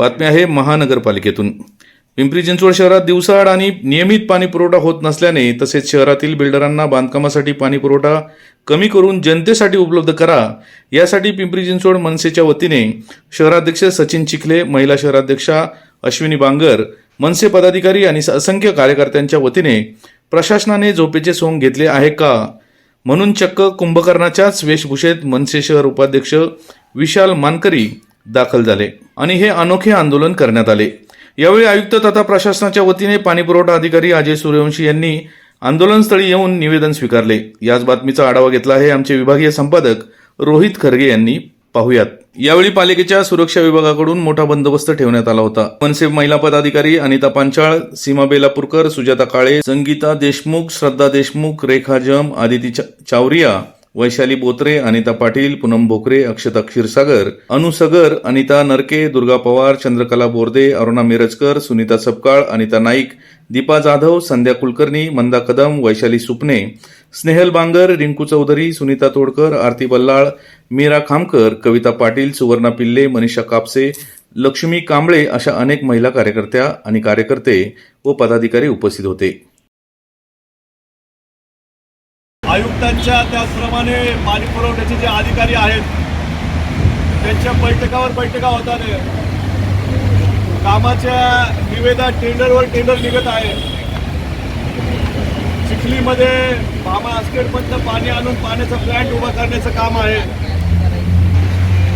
बातमी आहे महानगरपालिकेतून. पिंपरी चिंचवड शहरात दिवसाआड आणि नियमित पाणी पुरवठा होत नसल्याने तसेच शहरातील बिल्डरांना बांधकामासाठी पाणी पुरवठा कमी करून जनतेसाठी उपलब्ध करा यासाठी पिंपरी चिंचवड मनसेच्या वतीने शहराध्यक्ष सचिन चिखले महिला शहराध्यक्षा अश्विनी बांगर मनसे पदाधिकारी आणि असंख्य कार्यकर्त्यांच्या वतीने प्रशासनाने झोपेचे सोंग घेतले आहे का? म्हणून चक्क कुंभकर्णाच्याच वेशभूषेत मनसे शहर उपाध्यक्ष विशाल मानकरी दाखल झाले आणि हे अनोखे आंदोलन करण्यात आले. यावेळी आयुक्त तथा प्रशासनाच्या वतीने पाणीपुरवठा अधिकारी अजय सूर्यवंशी यांनी आंदोलनस्थळी येऊन निवेदन स्वीकारले. याच बातमीचा आढावा घेतला आहे आमचे विभागीय संपादक रोहित खरगे यांनी. पाहुयात. यावेळी पालिकेच्या सुरक्षा विभागाकडून मोठा बंदोबस्त ठेवण्यात आला होता. मनसे महिला पदाधिकारी अनिता पांचाळ सीमा बेलापूरकर सुजाता काळे संगीता देशमुख श्रद्धा देशमुख रेखा जम आदिती चावरिया वैशाली बोत्रे अनिता पाटील पूनम भोकरे अक्षता क्षीरसागर अनुसगर अनिता नरके दुर्गा पवार चंद्रकला बोर्दे अरुणा मिरजकर सुनीता सपकाळ अनिता नाईक दीपा जाधव संध्या कुलकर्णी मंदा कदम वैशाली सुपणे स्नेहल बांगर रिंकू चौधरी सुनीता तोडकर आरती बल्लाळ मीरा खामकर कविता पाटील सुवर्णा पिल्ले मनीषा कापसे लक्ष्मी कांबळे अशा अनेक महिला कार्यकर्त्या आणि कार्यकर्ते व पदाधिकारी उपस्थित होते. आयुक्तांच्या त्याचप्रमाणे पाणी पुरवठ्याचे जे अधिकारी आहेत त्यांच्या बैठकावर बैठका होतात कामाच्या निवेदा टेंडरवर टेंडर निघत आहे. चिखलीमध्ये भामा आस्केटमधनं पाणी आणून पाण्याचा प्लॅन्ट उभा करण्याचं काम आहे.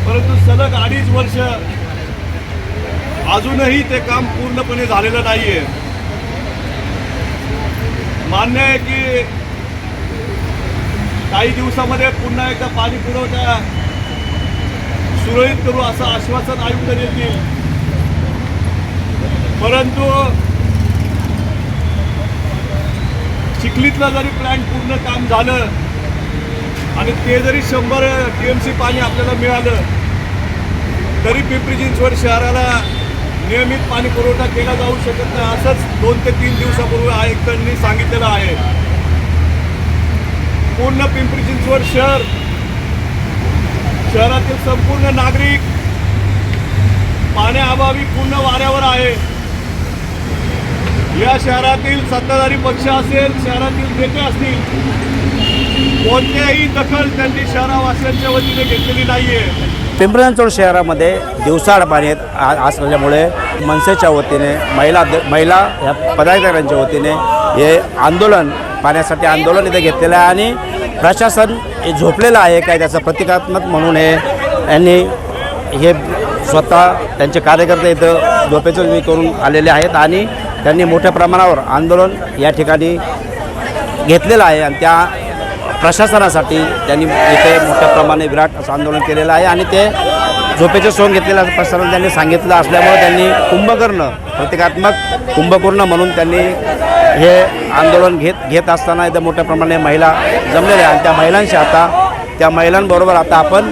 परंतु सलग अडीच वर्ष अजूनही ते काम पूर्णपणे झालेलं नाहीये. मान्य आहे की काही दिवसामध्ये पुन्हा एकदा पाणी पुरवठा सुरळीत करू असं आश्वासन आयुक्त देतील. परंतु चिखलीतलं जरी प्लॅन्ट पूर्ण काम झालं आणि ते जरी शंभर टी एम सी पाणी आपल्याला मिळालं तरी पिंपरी चिंचवड शहराला नियमित पाणी पुरवठा केला जाऊ शकत नाही असंच दोन ते तीन दिवसापूर्वी आयुक्तांनी सांगितलेलं आहे. पूर्ण पिंपरी चिंचवड शहर शहरातील संपूर्ण नागरिक पाण्याअभावी पूर्ण वाऱ्यावर आहे. या शहरातील सत्ताधारी पक्ष असेल शहरातील नेते असतील कोणत्याही दखल त्यांनी शहरावासियांच्या वतीने घेतलेली नाहीये. पिंपरी चिंचवड शहरामध्ये दिवसाड पाणी येत आ- असल्यामुळे मनसेच्या वतीने महिला महिला ह्या पदाधिकाऱ्यांच्या वतीने हे आंदोलन पाण्यासाठी आंदोलन इथे घेतलेलं आहे आणि प्रशासन हे झोपलेलं आहे काय त्याचं प्रतिकात्मक म्हणून हे यांनी हे स्वतः त्यांचे कार्यकर्ते इथं झोपेचं करून आलेले आहेत आणि त्यांनी मोठ्या प्रमाणावर आंदोलन या ठिकाणी घेतलेलं आहे आणि त्या प्रशासनासाठी त्यांनी इथे मोठ्या प्रमाणे विराट असं आंदोलन केलेलं आहे आणि ते झोपेचे सोंग घेतलेलं असं त्यांनी सांगितलं असल्यामुळे त्यांनी कुंभकर्ण प्रतिकात्मक कुंभकर्ण म्हणून त्यांनी हे आंदोलन घेत घेत असताना इथं मोठ्या प्रमाणे महिला जमलेल्या आहे आणि त्या महिलांशी आता त्या महिलांबरोबर आता आपण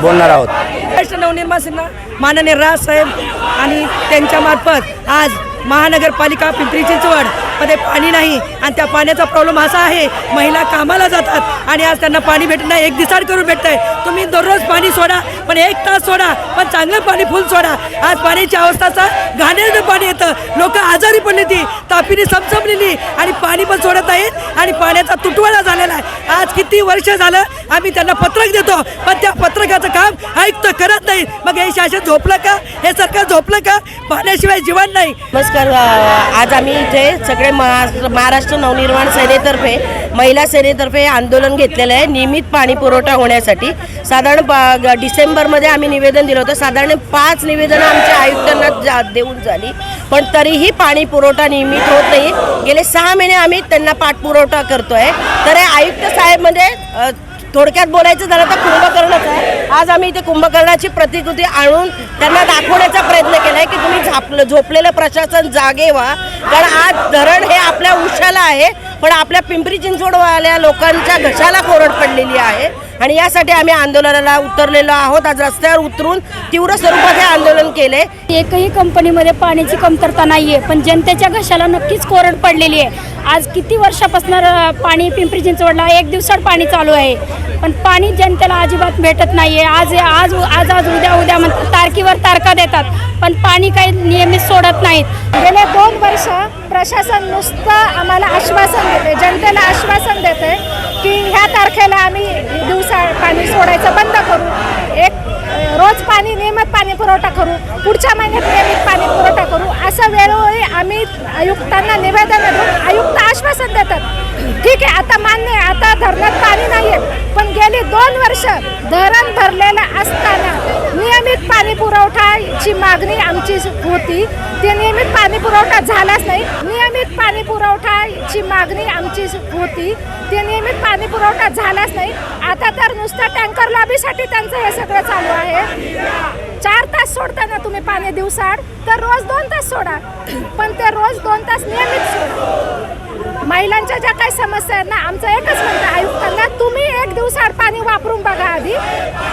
बोलणार आहोत. महाराष्ट्र नवनिर्माण सेना माननीय राजसाहेब आणि त्यांच्यामार्फत आज महानगरपालिका पिंपरी चिंचवडमध्ये पाणी नाही आणि त्या पाण्याचा प्रॉब्लेम असा आहे महिला कामाला जातात आणि आज त्यांना पाणी भेटत नाही. एक दिसाड करून भेटत आहे तुम्ही दररोज पाणी सोडा पण एक तास सोडा पण चांगलं पाणी फुल सोडा. आज पाण्याची अवस्थाचा घाणेरडं पाणी येतं. लोक आजारी पडली ती तापीने समसमलेली आणि पाणी पण सोडत आहेत आणि पाण्याचा तुटवडा झालेला आहे. आज किती वर्ष झालं आम्ही त्यांना पत्रक देतो पण त्या पत्रकाचं काम आयुक्त करत नाही मग हे शासन झोपलं का? हे सरकार झोपलं का? पाण्याशिवाय जीवन नाही. नमस्कार आज आम्ही इथे सगळे महाराष्ट्र महाराष्ट्र नवनिर्माण सेनेतर्फे महिला सेनेतर्फे आंदोलन घेतलेलं आहे नियमित पाणी पुरवठा होण्यासाठी. साधारण पा- ग- डिसेंबरमध्ये आम्ही निवेदन दिलं होतं. साधारण पाच निवेदनं आमच्या आयुक्तांना जा देऊन झाली. पण तरीही पाणी पुरवठा नियमित होत नाही. गेले सहा महिने आम्ही त्यांना पाठपुरवठा करतो आहे तर हे आयुक्त साहेब म्हणजे थोडक्यात बोलायचं झालं तर कुंभकर्णच आहे. आज आम्ही इथे कुंभकर्णाची प्रतिकृती आणून त्यांना दाखवण्याचा प्रयत्न केला आहे की तुम्ही झापलं झोपलेलं प्रशासन जागे व्हा. कारण आज धरण हे आपल्या उशाला आहे पण आपल्या पिंपरी चिंचवडवाल्या लोकांच्या घशाला कोरड पडलेली आहे. आणि यासाठी आम्ही आंदोलनाला उतरलेलो आहोत. आज रस्त्यावर उतरून तीव्र स्वरूपात हे आंदोलन केले. एकही कंपनीमध्ये पाण्याची कमतरता नाही आहे पण जनतेच्या घशाला नक्कीच कोरड पडलेली आहे. आज किती वर्षापासून पाणी पिंपरी चिंचवडला एक दिवसात पाणी चालू आहे पण पाणी जनतेला अजिबात भेटत नाही आहे आज आज आज आज उद्या उद्या म्हणतात तारखीवर तारखा देतात पण पाणी काही नियमित सोडत नाहीत. गेले दोन वर्ष प्रशासन नुसतं आम्हाला आश्वासन देते जनतेला आश्वासन देते की ह्या तारखेला आम्ही दिवसा पाणी सोडायचं बंद करू. एक रोज पाणी नियमित पाणी पुरवठा करू. पुढच्या महिन्यात नियमित पाणी पुरवठा करू. असं वेळोवेळी आम्ही आयुक्तांना निवेदन देतो. आयुक्त आश्वासन देतात. ठीक आहे आता मान्य आहे आता धरणात पाणी नाही आहे पण गेली दोन वर्ष धरण भरलेलं असताना नियमित पाणी पुरवठाची मागणी आमची होती. ते नियमित पाणी पुरवठा झालाच नाही. नियमित पाणी पुरवठाची मागणी आमची होती. ते नियमित पाणी पुरवठा झालाच नाही. आता तर नुसतं टँकर लॉबीसाठी त्यांचं हे सगळं चालू आहे. चार तास सोडताना तुम्ही पाणी दिवसाड तर रोज दोन तास सोडा. पण ते रोज दोन तास नियमित सोडा. महिलांच्या ज्या काही समस्या आहेत ना आमचं एकच म्हणतं आयुक्तांना तुम्ही एक दिवसाआड पाणी वापरून बघा आधी.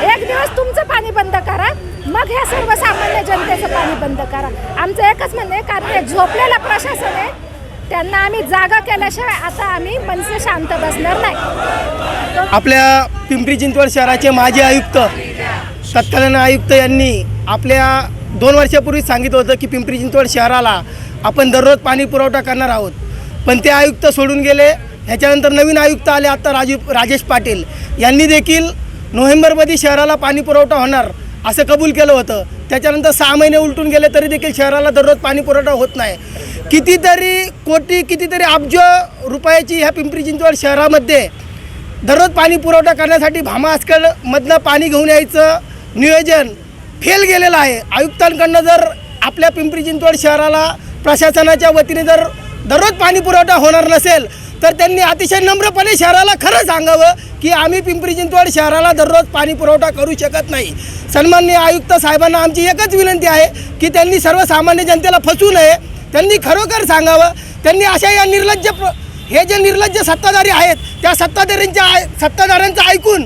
एक दिवस तुमचं पाणी बंद करा. मग ह्या सर्वसामान्य जनतेचं पाणी बंद करा. आमचं एकच म्हणणं आहे कारण हे झोपलेलं प्रशासन आहे. त्यांना आम्ही जागा केल्याशिवाय आता आम्ही मनसे शांत बसणार नाही. आपल्या पिंपरी चिंचवड शहराचे माजी आयुक्त तत्कालीन आयुक्त यांनी आपल्या दोन वर्षापूर्वी सांगितलं होतं की पिंपरी चिंचवड शहराला आपण दररोज पाणी पुरवठा करणार आहोत. पण ते आयुक्त सोडून गेले. ह्याच्यानंतर नवीन आयुक्त आले आता राजू राजेश पाटील. यांनी देखील नोव्हेंबरमध्ये शहराला पाणी पुरवठा होणार असं कबूल केलं होतं. त्याच्यानंतर सहा महिने उलटून गेले तरी देखील शहराला दररोज पाणी पुरवठा होत नाही. कितीतरी कोटी कितीतरी अब्ज रुपयाची ह्या पिंपरी चिंचवड शहरामध्ये दररोज पाणी पुरवठा करण्यासाठी भामा पाणी घेऊन यायचं नियोजन फेल गेलेलं आहे. आयुक्तांकडनं जर आपल्या पिंपरी चिंचवड शहराला प्रशासनाच्या वतीने जर दररोज पाणी पुरवठा होणार नसेल तर त्यांनी अतिशय नम्रपणे शहराला खरं सांगावं की आम्ही पिंपरी चिंचवड शहराला दररोज पाणी पुरवठा करू शकत नाही. सन्माननीय आयुक्त साहेबांना आमची एकच विनंती आहे की त्यांनी सर्वसामान्य जनतेला फसवू नये. त्यांनी खरोखर सांगावं त्यांनी अशा या निर्लज्ज हे जे निर्लज्ज सत्ताधारी आहेत त्या सत्ताधाऱ्यांच्या सत्ताधाऱ्यांचं ऐकून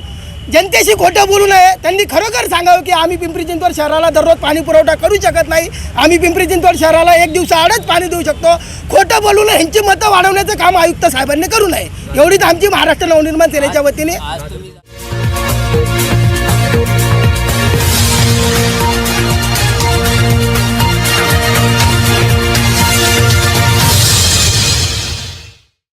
जनतेशी खोटं बोलू नये. त्यांनी खरोखर सांगावं की आम्ही पिंपरी चिंचवड शहराला दररोज पाणी पुरवठा करू शकत नाही. आम्ही पिंपरी चिंचवड शहराला एक दिवसाआडच पाणी देऊ शकतो. खोटं बोलून ह्यांची मतं वाढवण्याचं काम आयुक्त साहेबांनी करू नये. एवढीच आमची महाराष्ट्र नवनिर्माण सेनेच्या वतीने.